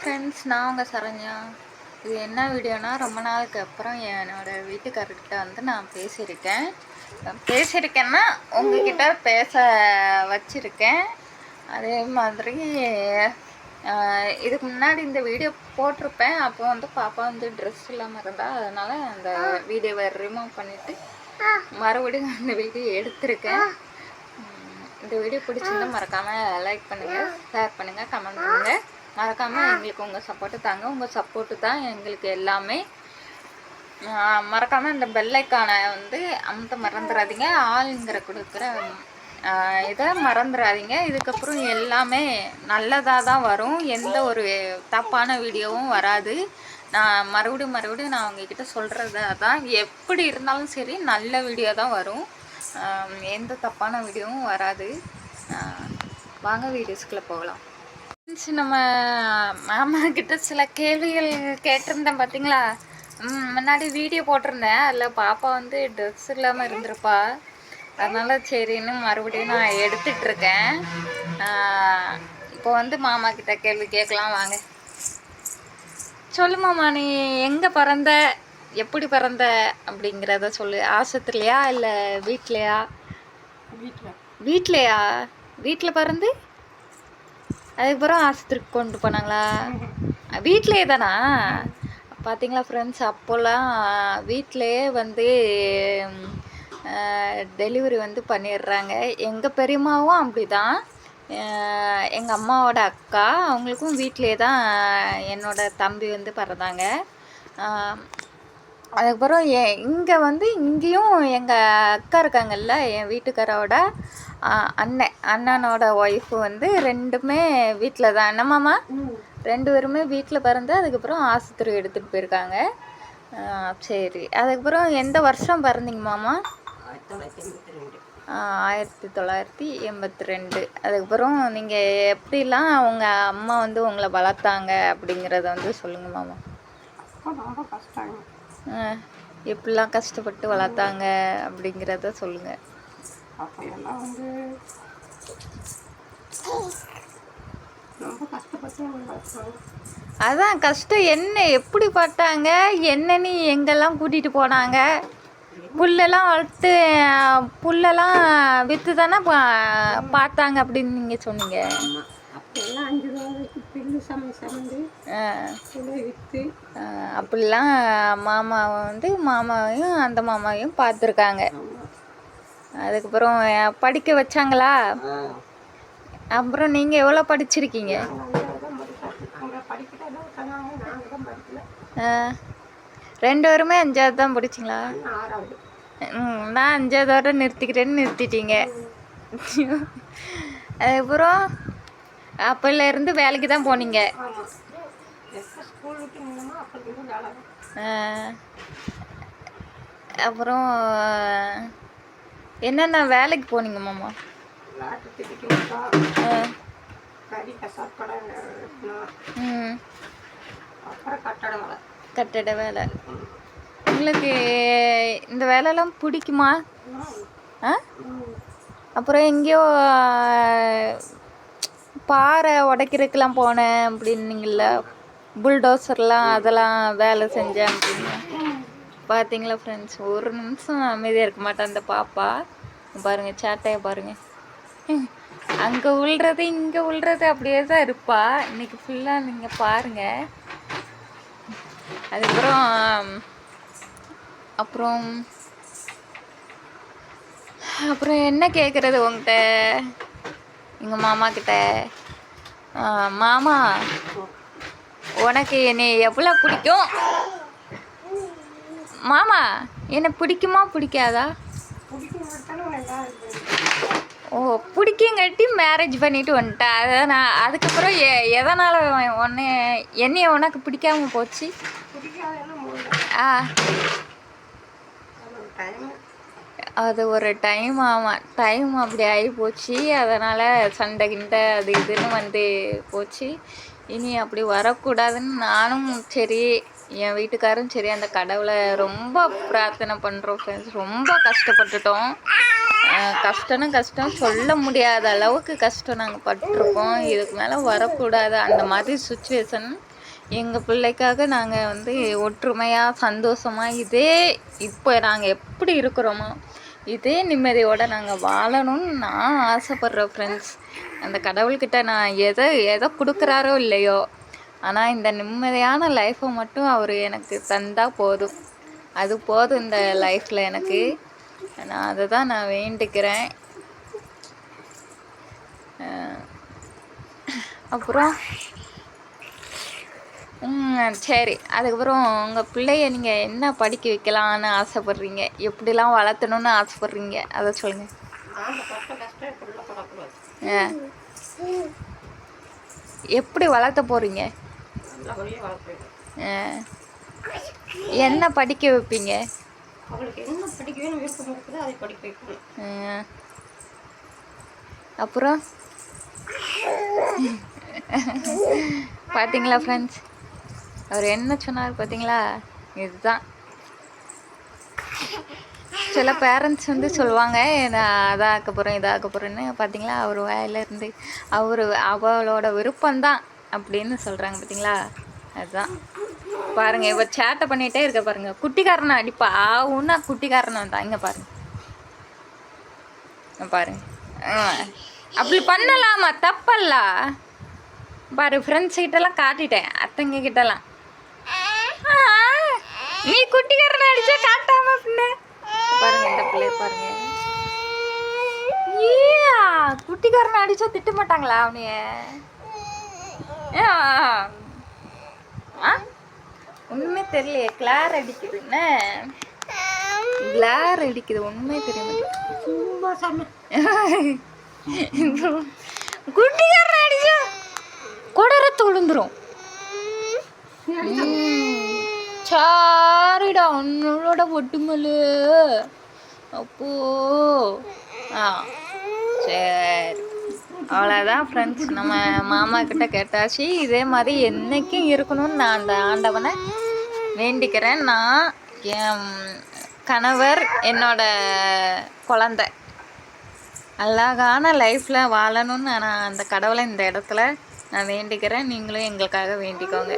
Friends நான் உங்கள் சரண்யா. இது என்ன வீடியோனா ரொம்ப நாளுக்கு அப்புறம் என்னோட வீட்டுக்காரர்கிட்ட வந்து நான் பேசியிருக்கேன். பேசியிருக்கேன்னா உங்ககிட்ட பேச வச்சுருக்கேன். அதே மாதிரி இதுக்கு முன்னாடி இந்த வீடியோ போட்டிருப்பேன். அப்போ வந்து பாப்பா வந்து ட்ரெஸ் இல்லாமல் இருந்தா அதனால் அந்த வீடியோவை ரிமூவ் பண்ணிவிட்டு மறுபடியும் அந்த வீடியோ எடுத்திருக்கேன். இந்த வீடியோ பிடிச்சிருந்தா மறக்காமல் லைக் பண்ணுங்கள் ஷேர் பண்ணுங்கள் கமெண்ட் பண்ணுங்கள் மறக்காம எங்களுக்கு உங்க சப்போர்ட்டு தாங்க. உங்க சப்போர்ட்டு தான் எங்களுக்கு எல்லாமே. ஆஹ் மறக்காம இந்த பெல்லைக்கான வந்து அமுத்த மறந்துடாதீங்க ஆளுங்கிற கொடுக்குற இதை மறந்துடாதீங்க இதுக்கப்புறம் எல்லாமே நல்லதாக தான் வரும். எந்த ஒரு தப்பான வீடியோவும் வராது. நான் மறுபடியும் மறுபடியும் நான் உங்ககிட்ட சொல்கிறது தான். எப்படி இருந்தாலும் சரி நல்ல வீடியோ தான் வரும். எந்த தப்பான வீடியோவும் வராது. வாங்க வீடியோஸ்குள்ளே போகலாம். நம்ம மாமா கிட்ட சில கேள்விகள் கேட்டிருந்தேன் பார்த்தீங்களா ம், முன்னாடி வீடியோ போட்டிருந்தேன். அதில் பாப்பா வந்து ட்ரெஸ் இல்லாமல் இருந்திருப்பா. அதனால சரின்னு மறுபடியும் நான் எடுத்துட்டு இருக்கேன். இப்போ வந்து மாமா கிட்ட கேள்வி கேட்கலாம் வாங்க. சொல்லு மாமா நீ எங்கே பிறந்த எப்படி பிறந்த அப்படிங்கிறத சொல்லு. ஆஸ்பத்திரிலையா இல்லை வீட்லையா? வீட்டில் வீட்லையா? வீட்டில் பிறந்து? அதுக்கப்புறம் ஆஸ்பத்திரிக்கு கொண்டு போனாங்களா? வீட்டிலே தானா? பார்த்தீங்களா ஃப்ரெண்ட்ஸ் அப்போல்லாம் வீட்டிலையே வந்து டெலிவரி வந்து பண்ணிடுறாங்க. எங்கள் பெரியம்மாவும் அப்படி தான் எங்கள் அம்மாவோட அக்கா அவங்களுக்கும் வீட்டிலே தான் என்னோடய தம்பி வந்து பிறந்தாங்க. அதுக்கப்புறம் ஏ இங்கே வந்து இங்கேயும் எங்கள் அக்கா இருக்காங்கல்ல என் வீட்டுக்காரோட அண்ணன். அண்ணனோட ஒய்ஃபு வந்து ரெண்டுமே வீட்டில் தான். என்னம்மாமா ரெண்டு பேருமே வீட்டில் பிறந்து அதுக்கப்புறம் ஆஸ்பத்திரி எடுத்துகிட்டு போயிருக்காங்க. சரி. அதுக்கப்புறம் எந்த வருஷம் பிறந்தீங்க மாமா? ஆயிரத்தி தொள்ளாயிரத்தி எண்பத்தி ரெண்டு. ஆயிரத்தி தொள்ளாயிரத்தி ரெண்டு அதுக்கப்புறம் நீங்கள் எப்படிலாம் உங்கள் அம்மா வந்து உங்களை வளர்த்தாங்க அப்படிங்கிறத வந்து சொல்லுங்கள் மாமா. ரொம்ப கஷ்டம் எப்படிலாம் கஷ்டப்பட்டு வளர்த்தாங்க அப்படிங்கிறத சொல்லுங்கள் அப்போ எல்லாம் வந்து ரொம்ப கஷ்டப்பட்டு அவங்க வளர்த்தாங்க. அதான் கஷ்டம். என்ன எப்படி பட்டாங்க என்னன்னு எங்கெல்லாம் கூட்டிகிட்டு போனாங்க? புல்லெல்லாம் வளர்த்து புல்லெல்லாம் விற்று தானே பா- பார்த்தாங்க அப்படின்னு நீங்கள் சொன்னீங்க. அப்படிலாம் மாமாவை வந்து மாமாவையும் அந்த மாமாவையும் பார்த்துருக்காங்க. அதுக்கப்புறம் படிக்க வச்சாங்களா? அப்புறம் நீங்கள் எவ்வளோ படிச்சிருக்கீங்க? ரெண்டு பேருமே அஞ்சாவது தான் படிச்சிங்களா? நான் அஞ்சாவதோட நிறுத்திக்கிறேன்னு நிறுத்திட்டீங்க. அதுக்கப்புறம் அப்போல இருந்து வேலைக்கு தான் போனீங்க. அப்புறம் என்னென்ன வேலைக்கு போனீங்க மாமா? கட்டட வேலை. உங்களுக்கு இந்த வேலைலாம் பிடிக்குமா? ஆ? அப்புறம் எங்கேயோ பாறை உடைக்கிறதுக்கெலாம் போனேன் அப்படின்னீங்கள புல்டோசர்லாம் அதெல்லாம் வேலை செஞ்சேன் அப்படின்னு. பார்த்தீங்களா ஃப்ரெண்ட்ஸ் ஒரு நிமிஷம் அமைதியாக இருக்க மாட்டேன் அந்த பாப்பா. பாருங்கள் சேட்டையை பாருங்கள் அங்கே உள்றது இங்கே உள்றது அப்படியே தான் இருப்பா. இன்னைக்கு ஃபுல்லாக நீங்கள் பாருங்கள் அதுக்கப்புறம் அப்புறம் அப்புறம் என்ன கேட்குறது உங்ககிட்ட எங்கள் மாமா கிட்ட? மாமா உனக்கு என்னை எவ்வளோ பிடிக்கும்? மாமா என்னை பிடிக்குமா பிடிக்காதா? ஓ பிடிக்குங்காட்டி மேரேஜ் பண்ணிட்டு வந்துட்டேன். அதை நான் அதுக்கப்புறம் எ எதனால் உன்னை என்னைய உனக்கு பிடிக்காம போச்சு? ஆ. அது ஒரு டைம் டைம் ஆமாம் டைம் அப்படி ஆகி போச்சு அதனால் சண்டை கிண்டை அது இதுன்னு வந்து போச்சு. இனி அப்படி வரக்கூடாதுன்னு நானும் சரி என் வீட்டுக்காரும் சரி அந்த கடவுளை ரொம்ப பிரார்த்தனை பண்ணுறோம் ஃப்ரெண்ட்ஸ் ரொம்ப கஷ்டப்பட்டுட்டோம். அஹ் கஷ்டம்னு கஷ்டம் சொல்ல முடியாத அளவுக்கு கஷ்டம் நாங்கள் பட்டிருக்கோம். இதுக்கு மேலே வரக்கூடாது. அந்த மாதிரி சுச்சுவேஷன் எங்கள் பிள்ளைக்காக நாங்கள் வந்து ஒற்றுமையாக சந்தோஷமாக இதே இப்போ நாங்கள் எப்படி இருக்கிறோமோ இதே நிம்மதியோடு நாங்கள் வாழணும்னு நான் ஆசைப்பட்றேன் ஃப்ரெண்ட்ஸ் அந்த கடவுள்கிட்ட நான் எதை எதை கொடுக்குறாரோ இல்லையோ ஆனால் இந்த நிம்மதியான லைஃப்பை மட்டும் அவர் எனக்கு தந்தால் போதும். அது போதும் இந்த லைஃப்பில் எனக்கு. நான் அதை தான் நான் வேண்டிக்கிறேன். அப்புறம் சரி. அதுக்கப்புறம் உங்கள் பிள்ளைய நீங்கள் என்ன படிக்க வைக்கலான்னு ஆசைப்பட்றீங்க? எப்படிலாம் வளர்த்தணும்னு ஆசைப்பட்றீங்க? அதை சொல்லுங்கள் எப்படி வளர்த்த போகிறீங்க என்ன படிக்க வைப்பீங்க. அப்புறம்? பார்த்தீங்களா ஃப்ரெண்ட்ஸ் அவர் என்ன சொன்னார் பார்த்தீங்களா இதுதான். சில பேரண்ட்ஸ் வந்து சொல்லுவாங்க நான் அதை ஆக்க போகிறேன் இதை ஆக்க போகிறேன்னு பார்த்தீங்களா அவர் வாயிலிருந்து அவர் அவளோட விருப்பம்தான் அப்படின்னு சொல்கிறாங்க பார்த்தீங்களா அதுதான். பாருங்க இப்போ சேட்டை பண்ணிகிட்டே இருக்க பாருங்க. குட்டிக்காரனை? அடிப்பா. ஆவுன்னா குட்டிக்காரனை தான். இங்கே பாருங்க. பாருங்க. அப்படி பண்ணலாமா? தப்பல்ல. பாரு ஃப்ரெண்ட்ஸ் கிட்டலாம் காட்டிட்டேன். அத்தைங்க கிட்டலாம். நீ குட்டிக்காரனை அடிச்சா காட்டாம பின்ன? பாருங்க இந்த பிள்ளைய பாருங்க. ஈயா, குட்டிக்காரனை அடிச்சா திட்ட மாட்டாங்களா அவனைய? ஒண்ணுமே தெரியலையே கிளார் அடிக்குது என்ன? கிளார் அடிக்குது ஒண்ணுமே தெரிய மாட்டேங்குது சும்மா சொன்ன. குட்டிக்காரன் அடிச்சா குடரத்து விழுந்துரும் சாரிடா உன்னோட ஒட்டுமலு அப்போ ஆ சரி அவ்வளோதான் ஃப்ரெண்ட்ஸ் நம்ம மாமா கிட்ட கேட்டாச்சு இதே மாதிரி என்றைக்கும் இருக்கணும்னு நான் அந்த ஆண்டவனை வேண்டிக்கிறேன் நான் என் கணவர் என்னோட குழந்தை அழகான லைஃப்பில் வாழணும்னு நான் அந்த கடவுளை இந்த இடத்துல நான் வேண்டிக்கிறேன் நீங்களும் எங்களுக்காக வேண்டிக்கோங்க